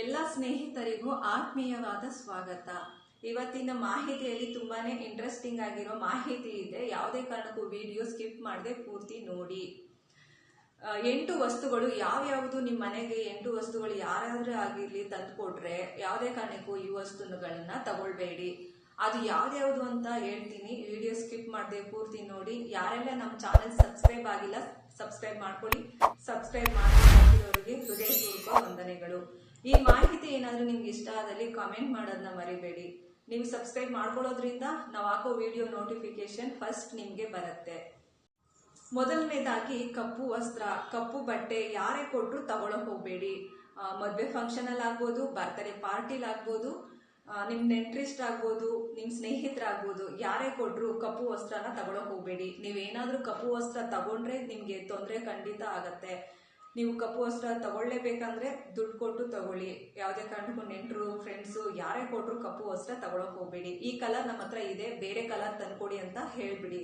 ಎಲ್ಲ ಸ್ನೇಹಿತರಿಗೂ ಆತ್ಮೀಯವಾದ ಸ್ವಾಗತ. ಇವತ್ತಿನ ಮಾಹಿತಿಯಲ್ಲಿ ತುಂಬಾನೇ ಇಂಟ್ರೆಸ್ಟಿಂಗ್ ಆಗಿರೋ ಮಾಹಿತಿ ಇದೆ. ಯಾವುದೇ ಕಾರಣಕ್ಕೂ ವಿಡಿಯೋ ಸ್ಕಿಪ್ ಮಾಡದೆ ಪೂರ್ತಿ ನೋಡಿ. ಎಂಟು ವಸ್ತುಗಳು ಯಾವ್ಯಾವುದು ನಿಮ್ಮ ಮನೆಗೆ ಎಂಟು ವಸ್ತುಗಳು ಯಾರಾದ್ರೂ ಆಗಿರ್ಲಿ ತಂದ್ಕೊಟ್ರೆ ಯಾವುದೇ ಕಾರಣಕ್ಕೂ ಈ ವಸ್ತುಗಳನ್ನ ತಗೊಳ್ಬೇಡಿ. ಅದು ಯಾವ್ದ್ಯಾವ್ದು ಅಂತ ಹೇಳ್ತೀನಿ. ವಿಡಿಯೋ ಸ್ಕಿಪ್ ಮಾಡದೆ ಪೂರ್ತಿ ನೋಡಿ. ಯಾರೆಲ್ಲ ನಮ್ಮ ಚಾನೆಲ್ ಸಬ್ಸ್ಕ್ರೈಬ್ ಆಗಿಲ್ಲ ಸಬ್ಸ್ಕ್ರೈಬ್ ಮಾಡ್ಕೊಳ್ಳಿ. ಸಬ್ಸ್ಕ್ರೈಬ್ ಮಾಡಿರೋರಿಗೆ ಹೃದಯಪೂರ್ವಕ ವಂದನೆಗಳು. ಈ ಮಾಹಿತಿ ಏನಾದರೂ ನಿಮ್ಗೆ ಇಷ್ಟ ಆದಲ್ಲಿ ಕಾಮೆಂಟ್ ಮಾಡೋದನ್ನ ಮರಿಬೇಡಿ. ನೀವು ಸಬ್ಸ್ಕ್ರೈಬ್ ಮಾಡ್ಕೊಳ್ಳೋದ್ರಿಂದ ನಾವು ಹಾಕೋ ವಿಡಿಯೋ ನೋಟಿಫಿಕೇಶನ್ ಫಸ್ಟ್ ನಿಮಗೆ ಬರುತ್ತೆ. ಮೊದಲನೇದಾಗಿ ಕಪ್ಪು ವಸ್ತ್ರ, ಕಪ್ಪು ಬಟ್ಟೆ ಯಾರೇ ಕೊಟ್ಟರು ತಗೊಳಕ್ ಹೋಗ್ಬೇಡಿ. ಮದುವೆ ಫಂಕ್ಷನಲ್ಲಿ ಆಗ್ಬೋದು ಬರ್ತಡೇ ಪಾರ್ಟಿಲಿ ಆಗ್ಬೋದು ನಿಮ್ಮ ನಿಮ್ ನೆಂಟ್ರಿಸ್ಟ್ ಆಗ್ಬೋದು, ನಿಮ್ ಸ್ನೇಹಿತರಾಗ್ಬೋದು, ಯಾರೇ ಕೊಟ್ರು ಕಪ್ಪು ವಸ್ತ್ರನ ತಗೊಳಕ್ ಹೋಗ್ಬೇಡಿ. ನೀವೇನಾದ್ರೂ ಕಪ್ಪು ವಸ್ತ್ರ ತಗೊಂಡ್ರೆ ನಿಮಗೆ ತೊಂದರೆ ಖಂಡಿತ ಆಗತ್ತೆ. ನೀವು ಕಪ್ಪು ವಸ್ತ್ರ ತಗೊಳ್ಳೇಬೇಕಂದ್ರೆ ದುಡ್ಡು ಕೊಟ್ಟು ತಗೊಳ್ಳಿ. ಯಾವುದೇ ಕಾರಣಕ್ಕೂ ನೆಂಟರು ಫ್ರೆಂಡ್ಸು ಯಾರೇ ಕೊಟ್ಟರು ಕಪ್ಪು ವಸ್ತ್ರ ತಗೊಳಕ್ ಹೋಗ್ಬೇಡಿ. ಈ ಕಲರ್ ನಮ್ಮ ಹತ್ರ ಇದೆ, ಬೇರೆ ಕಲರ್ ತಂದ್ಕೊಡಿ ಅಂತ ಹೇಳ್ಬಿಡಿ.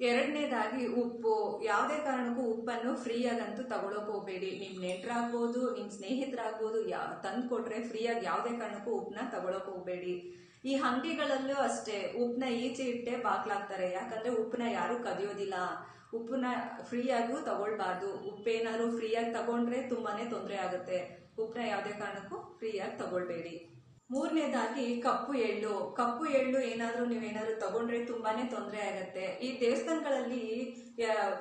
ಎರಡನೇದಾಗಿ ಉಪ್ಪು. ಯಾವುದೇ ಕಾರಣಕ್ಕೂ ಉಪ್ಪನ್ನು ಫ್ರೀಯಾಗಂತೂ ತಗೊಳಕ್ ಹೋಗ್ಬೇಡಿ. ನಿಮ್ ನೆಂಟರಾಗ್ಬೋದು, ನಿಮ್ ಸ್ನೇಹಿತರಾಗ್ಬೋದು, ಯಾ ತಂದು ಕೊಟ್ರೆ ಫ್ರೀಯಾಗಿ ಯಾವುದೇ ಕಾರಣಕ್ಕೂ ಉಪ್ಪನ್ನ ತಗೊಳಕ್ ಹೋಗ್ಬೇಡಿ. ಈ ಅಂಗಡಿಗಳಲ್ಲೂ ಅಷ್ಟೇ, ಉಪ್ಪನ್ನ ಈಚೆ ಇಟ್ಟೆ ಬಾಕ್ಲಾಗ್ತಾರೆ. ಯಾಕಂದ್ರೆ ಉಪ್ಪನ್ನ ಯಾರು ಕದಿಯೋದಿಲ್ಲ. ಉಪ್ಪನ್ನ ಫ್ರೀಯಾಗೂ ತಗೊಳ್ಬಾರ್ದು. ಉಪ್ಪೇನಾದ್ರು ಫ್ರೀಯಾಗಿ ತಗೊಂಡ್ರೆ ತುಂಬಾನೇ ತೊಂದರೆ ಆಗುತ್ತೆ. ಉಪ್ಪನ್ನ ಯಾವುದೇ ಕಾರಣಕ್ಕೂ ಫ್ರೀಯಾಗಿ ತಗೊಳ್ಬೇಡಿ. ಮೂರನೇದಾಗಿ ಕಪ್ಪು ಎಳ್ಳು. ಕಪ್ಪು ಎಳ್ಳು ಏನಾದ್ರೂ ನೀವೇನಾದ್ರೂ ತಗೊಂಡ್ರೆ ತುಂಬಾನೇ ತೊಂದರೆ ಆಗತ್ತೆ. ಈ ದೇವಸ್ಥಾನಗಳಲ್ಲಿ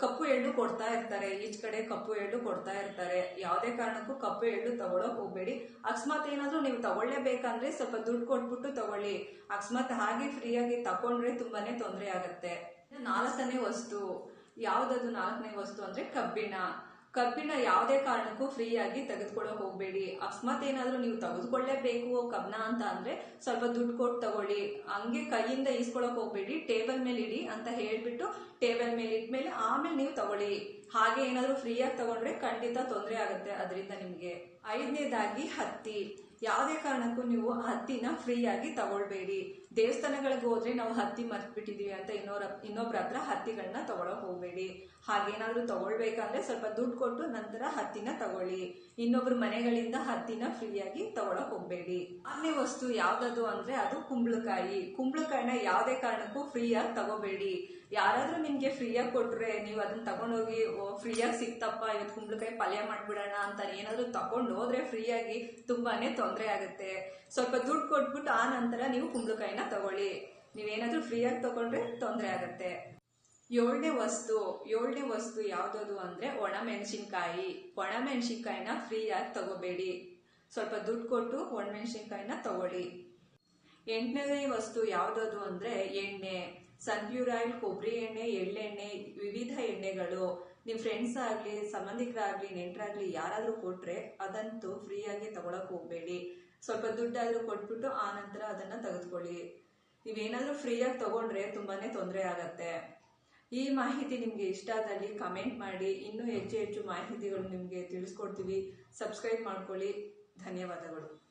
ಕಪ್ಪು ಎಳ್ಳು ಕೊಡ್ತಾ ಇರ್ತಾರೆ. ಈಚ್ ಕಡೆ ಕಪ್ಪು ಎಳ್ಳು ಕೊಡ್ತಾ ಇರ್ತಾರೆ. ಯಾವುದೇ ಕಾರಣಕ್ಕೂ ಕಪ್ಪು ಎಳ್ಳು ತಗೊಳಕ್ ಹೋಗ್ಬೇಡಿ. ಅಕಸ್ಮಾತ್ ಏನಾದರೂ ನೀವು ತಗೊಳ್ಳೇಬೇಕಂದ್ರೆ ಸ್ವಲ್ಪ ದುಡ್ಡು ಕೊಟ್ಬಿಟ್ಟು ತಗೊಳ್ಳಿ. ಅಕಸ್ಮಾತ್ ಹಾಗೆ ಫ್ರೀಯಾಗಿ ತಕೊಂಡ್ರೆ ತುಂಬಾನೇ ತೊಂದರೆ ಆಗತ್ತೆ. ನಾಲ್ಕನೇ ವಸ್ತು. ಯಾವ್ದದು ನಾಲ್ಕನೇ ವಸ್ತು ಅಂದ್ರೆ ಕಬ್ಬಿಣ. ಕಬ್ಬಿಣ ಯಾವುದೇ ಕಾರಣಕ್ಕೂ ಫ್ರೀ ಆಗಿ ಹೋಗಬೇಡಿ ಹೋಗ್ಬೇಡಿ. ಅಕಸ್ಮಾತ್ ಏನಾದ್ರೂ ನೀವು ತೆಗೆದುಕೊಳ್ಳೇಬೇಕು ಕಬ್ಬಿಣ ಅಂತ ಅಂದ್ರೆ ಸ್ವಲ್ಪ ದುಡ್ಡು ಕೊಟ್ಟು ತಗೊಳ್ಳಿ. ಹಂಗೆ ಕೈಯಿಂದ ಈಸ್ಕೊಳಕ್ ಹೋಗಬೇಡಿ. ಟೇಬಲ್ ಮೇಲೆ ಇಡಿ ಅಂತ ಹೇಳ್ಬಿಟ್ಟು ಟೇಬಲ್ ಮೇಲೆ ಇಟ್ಮೇಲೆ ಆಮೇಲೆ ನೀವು ತಗೊಳ್ಳಿ. ಹಾಗೆ ಏನಾದರೂ ಫ್ರೀಯಾಗಿ ತಗೊಂಡ್ರೆ ಖಂಡಿತ ತೊಂದರೆ ಆಗುತ್ತೆ. ಅದರಿಂದ ನಿಮಗೆ ಐದನೇದಾಗಿ ಹತ್ತಿ. ಯಾವುದೇ ಕಾರಣಕ್ಕೂ ನೀವು ಹತ್ತಿನ ಫ್ರೀಯಾಗಿ ತಗೊಳ್ಬೇಡಿ. ದೇವಸ್ಥಾನಗಳಿಗೆ ಹೋದ್ರೆ ನಾವು ಹತ್ತಿ ಮರ್ತ್ಬಿಟ್ಟಿದೀವಿ ಅಂತ ಇನ್ನೊರ ಇನ್ನೊಬ್ರ ಹತ್ರ ಹತ್ತಿಗಳನ್ನ ತಗೊಳಕ್ ಹೋಗ್ಬೇಡಿ. ಹಾಗೇನಾದ್ರೂ ತಗೊಳ್ಬೇಕಂದ್ರೆ ಸ್ವಲ್ಪ ದುಡ್ಡು ಕೊಟ್ಟು ನಂತರ ಹತ್ತಿನ ತಗೊಳ್ಳಿ. ಇನ್ನೊಬ್ರ ಮನೆಗಳಿಂದ ಹತ್ತಿನ ಫ್ರೀಯಾಗಿ ತಗೊಳಕ್ ಹೋಗ್ಬೇಡಿ. ಆರನೇ ವಸ್ತು ಯಾವ್ದದು ಅಂದ್ರೆ ಅದು ಕುಂಬಳಕಾಯಿ. ಕುಂಬಳಕಾಯಿನ ಯಾವ್ದೇ ಕಾರಣಕ್ಕೂ ಫ್ರೀಯಾಗಿ ತಗೋಬೇಡಿ. ಯಾರಾದ್ರೂ ನಿಮ್ಗೆ ಫ್ರೀಯಾಗಿ ಕೊಟ್ರೆ ನೀವು ಅದನ್ನ ತಗೊಂಡೋಗಿ ಫ್ರೀಯಾಗಿ ಸಿಕ್ತಪ್ಪ ಇವತ್ತು ಕುಂಬಳಕಾಯಿ ಪಲ್ಯ ಮಾಡ್ಬಿಡೋಣ ಅಂತ ಏನಾದ್ರೂ ತಗೊಂಡು ಹೋದ್ರೆ ಫ್ರೀಯಾಗಿ ತುಂಬಾನೇ ತೊಂದರೆ ಆಗುತ್ತೆ. ಸ್ವಲ್ಪ ದುಡ್ಡು ಕೊಟ್ಬಿಟ್ಟು ಆ ನಂತರ ನೀವು ಕುಂಬಳಕಾಯಿನ ತಗೊಳ್ಳಿ. ನೀವೇನಾದ್ರೂ ಫ್ರೀಯಾಗಿ ತಗೊಂಡ್ರೆ ತೊಂದರೆ ಆಗುತ್ತೆ. ಏಳನೇ ವಸ್ತು ಏಳನೇ ವಸ್ತು ಯಾವ್ದದು ಅಂದ್ರೆ ಒಣ ಮೆಣಸಿನ್ಕಾಯಿ ಒಣ ಮೆಣಸಿನ್ಕಾಯಿನ ಫ್ರೀಯಾಗಿ ತಗೋಬೇಡಿ. ಸ್ವಲ್ಪ ದುಡ್ಡು ಕೊಟ್ಟು ಒಣ ಮೆಣಸಿನ್ಕಾಯಿನ ತಗೊಳ್ಳಿ. ಎಂಟನೇ ವಸ್ತು ಯಾವ್ದದು ಅಂದ್ರೆ ಎಣ್ಣೆ. ಸನ್ಪ್ಯೂರ್ ಆಯಿಲ್ ಕೊಬ್ಬರಿ ಎಣ್ಣೆ, ಎಳ್ಳೆಣ್ಣೆ, ವಿವಿಧ ಎಣ್ಣೆಗಳು. ನಿಮ್ ಫ್ರೆಂಡ್ಸ್ ಆಗ್ಲಿ, ಸಂಬಂಧಿಕರಾಗ್ಲಿ, ನೆಂಟರಾಗ್ಲಿ ಯಾರಾದ್ರೂ ಕೊಟ್ರೆ ಅದಂತೂ ಫ್ರೀಯಾಗಿ ತಗೊಳಕ್ ಹೋಗ್ಬೇಡಿ. ಸ್ವಲ್ಪ ದುಡ್ಡಾದ್ರೂ ಕೊಟ್ಬಿಟ್ಟು ಆ ನಂತರ ಅದನ್ನ ತೆಗೆದುಕೊಳ್ಳಿ. ನೀವೇನಾದ್ರೂ ಫ್ರೀಯಾಗಿ ತಗೊಂಡ್ರೆ ತುಂಬಾನೇ ತೊಂದರೆ ಆಗತ್ತೆ. ಈ ಮಾಹಿತಿ ನಿಮಗೆ ಇಷ್ಟ ಆದಲ್ಲಿ ಕಮೆಂಟ್ ಮಾಡಿ. ಇನ್ನೂ ಹೆಚ್ಚು ಹೆಚ್ಚು ಮಾಹಿತಿಗಳು ನಿಮಗೆ ತಿಳಿಸ್ಕೊಡ್ತೀವಿ. ಸಬ್ಸ್ಕ್ರೈಬ್ ಮಾಡ್ಕೊಳ್ಳಿ. ಧನ್ಯವಾದಗಳು.